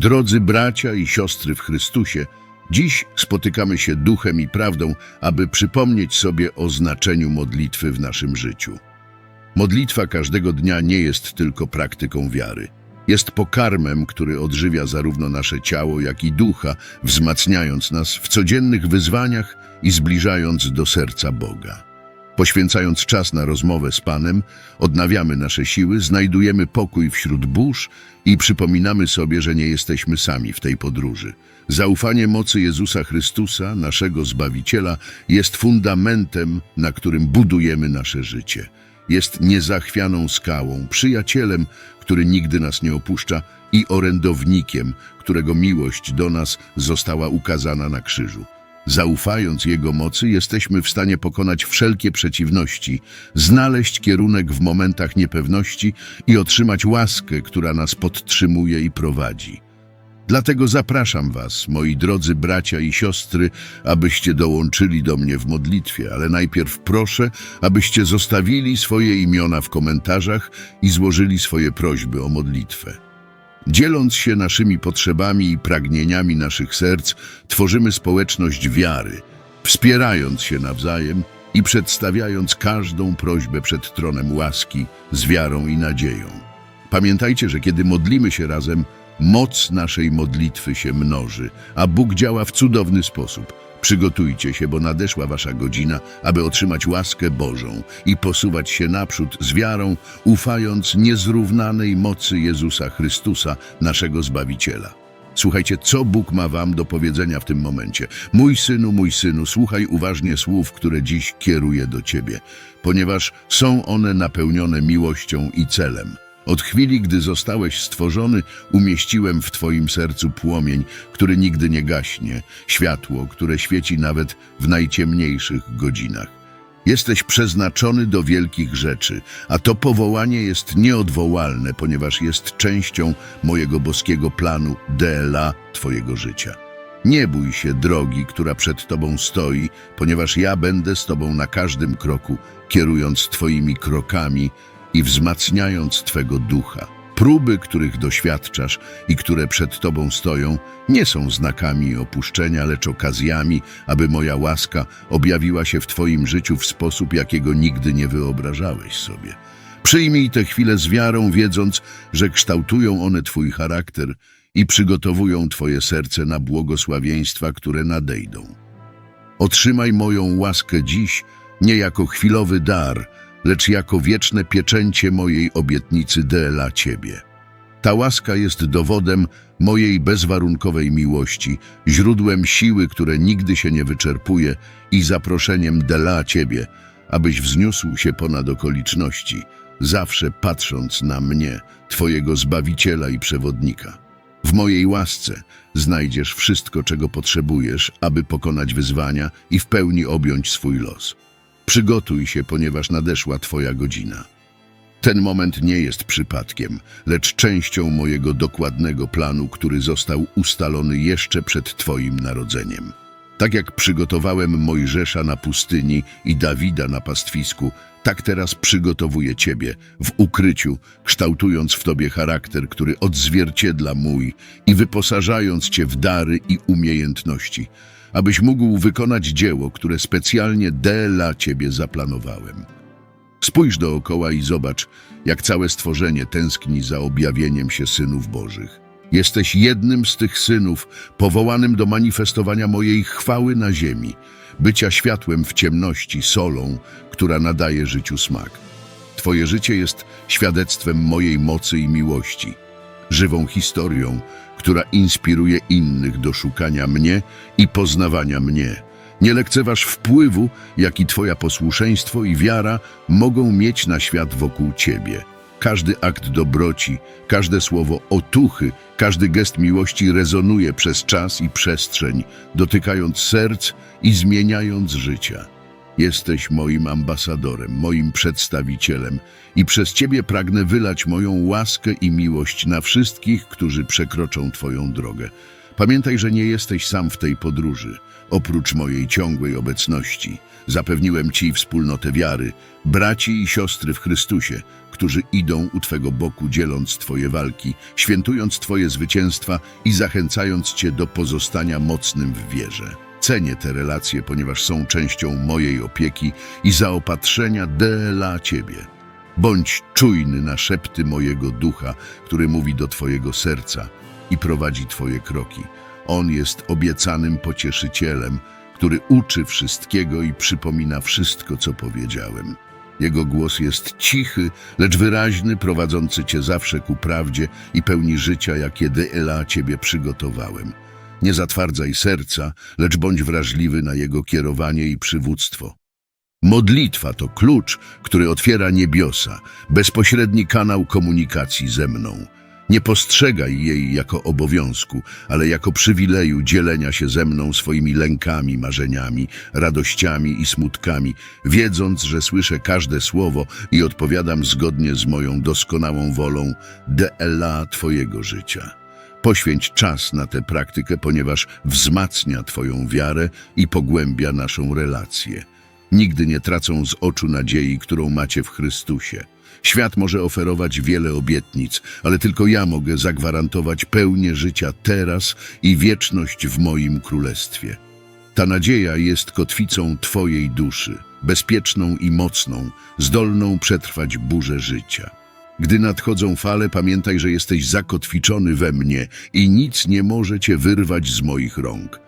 Drodzy bracia i siostry w Chrystusie, dziś spotykamy się duchem i prawdą, aby przypomnieć sobie o znaczeniu modlitwy w naszym życiu. Modlitwa każdego dnia nie jest tylko praktyką wiary. Jest pokarmem, który odżywia zarówno nasze ciało, jak i ducha, wzmacniając nas w codziennych wyzwaniach i zbliżając do serca Boga. Poświęcając czas na rozmowę z Panem, odnawiamy nasze siły, znajdujemy pokój wśród burz i przypominamy sobie, że nie jesteśmy sami w tej podróży. Zaufanie mocy Jezusa Chrystusa, naszego Zbawiciela, jest fundamentem, na którym budujemy nasze życie. Jest niezachwianą skałą, przyjacielem, który nigdy nas nie opuszcza i orędownikiem, którego miłość do nas została ukazana na krzyżu. Zaufając Jego mocy, jesteśmy w stanie pokonać wszelkie przeciwności, znaleźć kierunek w momentach niepewności i otrzymać łaskę, która nas podtrzymuje i prowadzi. Dlatego zapraszam Was, moi drodzy bracia i siostry, abyście dołączyli do mnie w modlitwie, ale najpierw proszę, abyście zostawili swoje imiona w komentarzach i złożyli swoje prośby o modlitwę. Dzieląc się naszymi potrzebami i pragnieniami naszych serc, tworzymy społeczność wiary, wspierając się nawzajem i przedstawiając każdą prośbę przed tronem łaski z wiarą i nadzieją. Pamiętajcie, że kiedy modlimy się razem, moc naszej modlitwy się mnoży, a Bóg działa w cudowny sposób. Przygotujcie się, bo nadeszła wasza godzina, aby otrzymać łaskę Bożą i posuwać się naprzód z wiarą, ufając niezrównanej mocy Jezusa Chrystusa, naszego Zbawiciela. Słuchajcie, co Bóg ma wam do powiedzenia w tym momencie. Mój synu, mój synu, słuchaj uważnie słów, które dziś kieruję do ciebie, ponieważ są one napełnione miłością i celem. Od chwili, gdy zostałeś stworzony, umieściłem w Twoim sercu płomień, który nigdy nie gaśnie, światło, które świeci nawet w najciemniejszych godzinach. Jesteś przeznaczony do wielkich rzeczy, a to powołanie jest nieodwołalne, ponieważ jest częścią mojego boskiego planu DLA Twojego życia. Nie bój się drogi, która przed Tobą stoi, ponieważ ja będę z Tobą na każdym kroku, kierując Twoimi krokami i wzmacniając Twego ducha. Próby, których doświadczasz i które przed Tobą stoją, nie są znakami opuszczenia, lecz okazjami, aby moja łaska objawiła się w Twoim życiu w sposób, jakiego nigdy nie wyobrażałeś sobie. Przyjmij te chwile z wiarą, wiedząc, że kształtują one Twój charakter i przygotowują Twoje serce na błogosławieństwa, które nadejdą. Otrzymaj moją łaskę dziś nie jako chwilowy dar, lecz jako wieczne pieczęcie mojej obietnicy dla Ciebie. Ta łaska jest dowodem mojej bezwarunkowej miłości, źródłem siły, które nigdy się nie wyczerpuje i zaproszeniem dla Ciebie, abyś wzniósł się ponad okoliczności, zawsze patrząc na mnie, Twojego Zbawiciela i Przewodnika. W mojej łasce znajdziesz wszystko, czego potrzebujesz, aby pokonać wyzwania i w pełni objąć swój los. Przygotuj się, ponieważ nadeszła Twoja godzina. Ten moment nie jest przypadkiem, lecz częścią mojego dokładnego planu, który został ustalony jeszcze przed Twoim narodzeniem. Tak jak przygotowałem Mojżesza na pustyni i Dawida na pastwisku, tak teraz przygotowuję Ciebie w ukryciu, kształtując w Tobie charakter, który odzwierciedla mój i wyposażając Cię w dary i umiejętności, abyś mógł wykonać dzieło, które specjalnie dla Ciebie zaplanowałem. Spójrz dookoła i zobacz, jak całe stworzenie tęskni za objawieniem się synów Bożych. Jesteś jednym z tych synów, powołanym do manifestowania mojej chwały na ziemi, bycia światłem w ciemności, solą, która nadaje życiu smak. Twoje życie jest świadectwem mojej mocy i miłości, żywą historią, która inspiruje innych do szukania mnie i poznawania mnie. Nie lekceważ wpływu, jaki Twoja posłuszeństwo i wiara mogą mieć na świat wokół Ciebie. Każdy akt dobroci, każde słowo otuchy, każdy gest miłości rezonuje przez czas i przestrzeń, dotykając serc i zmieniając życia. Jesteś moim ambasadorem, moim przedstawicielem i przez Ciebie pragnę wylać moją łaskę i miłość na wszystkich, którzy przekroczą Twoją drogę. Pamiętaj, że nie jesteś sam w tej podróży. Oprócz mojej ciągłej obecności, zapewniłem Ci wspólnotę wiary, braci i siostry w Chrystusie, którzy idą u Twego boku, dzieląc Twoje walki, świętując Twoje zwycięstwa i zachęcając Cię do pozostania mocnym w wierze. Cenię te relacje, ponieważ są częścią mojej opieki i zaopatrzenia dla Ciebie. Bądź czujny na szepty mojego ducha, który mówi do Twojego serca i prowadzi Twoje kroki. On jest obiecanym pocieszycielem, który uczy wszystkiego i przypomina wszystko, co powiedziałem. Jego głos jest cichy, lecz wyraźny, prowadzący Cię zawsze ku prawdzie i pełni życia, jakie dla Ciebie przygotowałem. Nie zatwardzaj serca, lecz bądź wrażliwy na Jego kierowanie i przywództwo. Modlitwa to klucz, który otwiera niebiosa, bezpośredni kanał komunikacji ze mną. Nie postrzegaj jej jako obowiązku, ale jako przywileju dzielenia się ze mną swoimi lękami, marzeniami, radościami i smutkami, wiedząc, że słyszę każde słowo i odpowiadam zgodnie z moją doskonałą wolą DLA Twojego życia. Poświęć czas na tę praktykę, ponieważ wzmacnia Twoją wiarę i pogłębia naszą relację. Nigdy nie tracą z oczu nadziei, którą macie w Chrystusie. Świat może oferować wiele obietnic, ale tylko ja mogę zagwarantować pełnię życia teraz i wieczność w moim królestwie. Ta nadzieja jest kotwicą Twojej duszy, bezpieczną i mocną, zdolną przetrwać burzę życia. Gdy nadchodzą fale, pamiętaj, że jesteś zakotwiczony we mnie i nic nie może Cię wyrwać z moich rąk.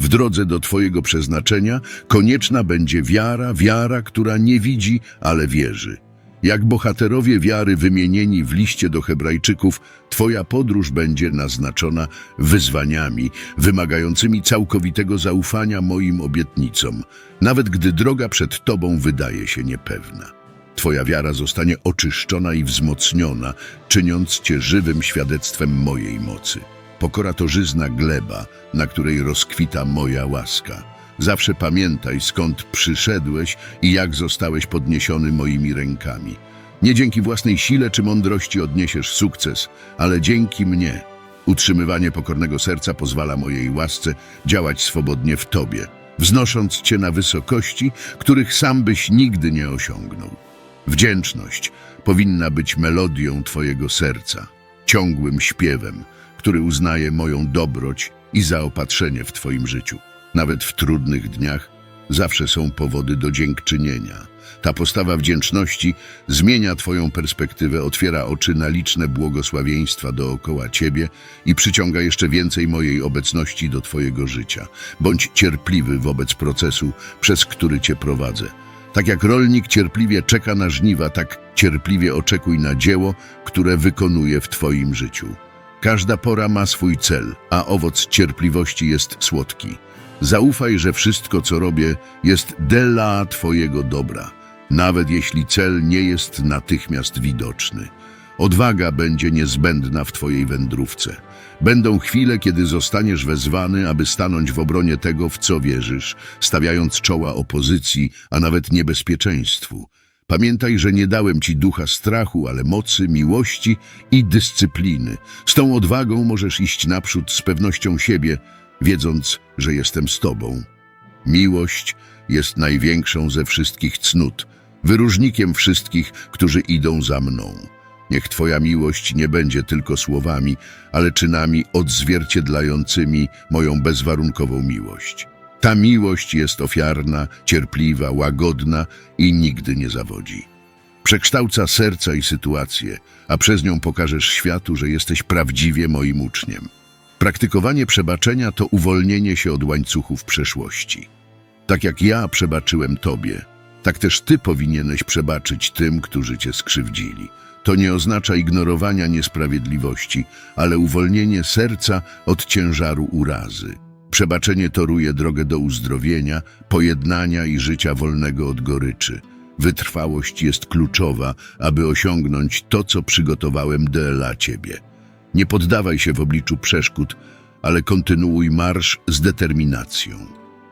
W drodze do Twojego przeznaczenia konieczna będzie wiara, wiara, która nie widzi, ale wierzy. Jak bohaterowie wiary wymienieni w liście do Hebrajczyków, Twoja podróż będzie naznaczona wyzwaniami wymagającymi całkowitego zaufania moim obietnicom, nawet gdy droga przed Tobą wydaje się niepewna. Twoja wiara zostanie oczyszczona i wzmocniona, czyniąc Cię żywym świadectwem mojej mocy. Pokora to żyzna gleba, na której rozkwita moja łaska. Zawsze pamiętaj, skąd przyszedłeś i jak zostałeś podniesiony moimi rękami. Nie dzięki własnej sile czy mądrości odniesiesz sukces, ale dzięki mnie. Utrzymywanie pokornego serca pozwala mojej łasce działać swobodnie w Tobie, wznosząc Cię na wysokości, których sam byś nigdy nie osiągnął. Wdzięczność powinna być melodią Twojego serca, ciągłym śpiewem, który uznaje moją dobroć i zaopatrzenie w Twoim życiu. Nawet w trudnych dniach zawsze są powody do dziękczynienia. Ta postawa wdzięczności zmienia Twoją perspektywę, otwiera oczy na liczne błogosławieństwa dookoła Ciebie i przyciąga jeszcze więcej mojej obecności do Twojego życia. Bądź cierpliwy wobec procesu, przez który Cię prowadzę. Tak jak rolnik cierpliwie czeka na żniwa, tak cierpliwie oczekuj na dzieło, które wykonuje w Twoim życiu. Każda pora ma swój cel, a owoc cierpliwości jest słodki. Zaufaj, że wszystko, co robię, jest dla Twojego dobra, nawet jeśli cel nie jest natychmiast widoczny. Odwaga będzie niezbędna w Twojej wędrówce. Będą chwile, kiedy zostaniesz wezwany, aby stanąć w obronie tego, w co wierzysz, stawiając czoła opozycji, a nawet niebezpieczeństwu. Pamiętaj, że nie dałem Ci ducha strachu, ale mocy, miłości i dyscypliny. Z tą odwagą możesz iść naprzód z pewnością siebie, wiedząc, że jestem z Tobą. Miłość jest największą ze wszystkich cnót, wyróżnikiem wszystkich, którzy idą za mną. Niech Twoja miłość nie będzie tylko słowami, ale czynami odzwierciedlającymi moją bezwarunkową miłość. Ta miłość jest ofiarna, cierpliwa, łagodna i nigdy nie zawodzi. Przekształca serca i sytuacje, a przez nią pokażesz światu, że jesteś prawdziwie moim uczniem. Praktykowanie przebaczenia to uwolnienie się od łańcuchów przeszłości. Tak jak ja przebaczyłem Tobie, tak też Ty powinieneś przebaczyć tym, którzy Cię skrzywdzili. To nie oznacza ignorowania niesprawiedliwości, ale uwolnienie serca od ciężaru urazy. Przebaczenie toruje drogę do uzdrowienia, pojednania i życia wolnego od goryczy. Wytrwałość jest kluczowa, aby osiągnąć to, co przygotowałem dla Ciebie. Nie poddawaj się w obliczu przeszkód, ale kontynuuj marsz z determinacją.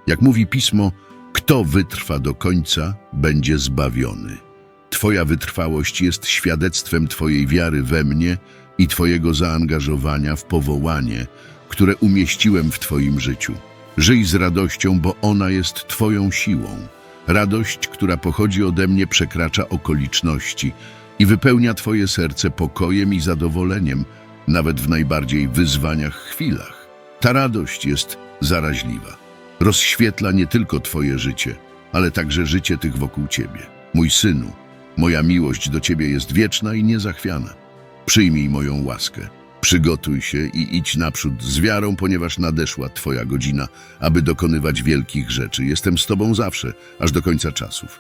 Jak mówi pismo, kto wytrwa do końca, będzie zbawiony. Twoja wytrwałość jest świadectwem Twojej wiary we mnie i Twojego zaangażowania w powołanie, które umieściłem w Twoim życiu. Żyj z radością, bo ona jest Twoją siłą. Radość, która pochodzi ode mnie, przekracza okoliczności i wypełnia Twoje serce pokojem i zadowoleniem, nawet w najbardziej wyzwaniach chwilach. Ta radość jest zaraźliwa. Rozświetla nie tylko Twoje życie, ale także życie tych wokół Ciebie. Mój synu, moja miłość do Ciebie jest wieczna i niezachwiana. Przyjmij moją łaskę. Przygotuj się i idź naprzód z wiarą, ponieważ nadeszła Twoja godzina, aby dokonywać wielkich rzeczy. Jestem z Tobą zawsze, aż do końca czasów.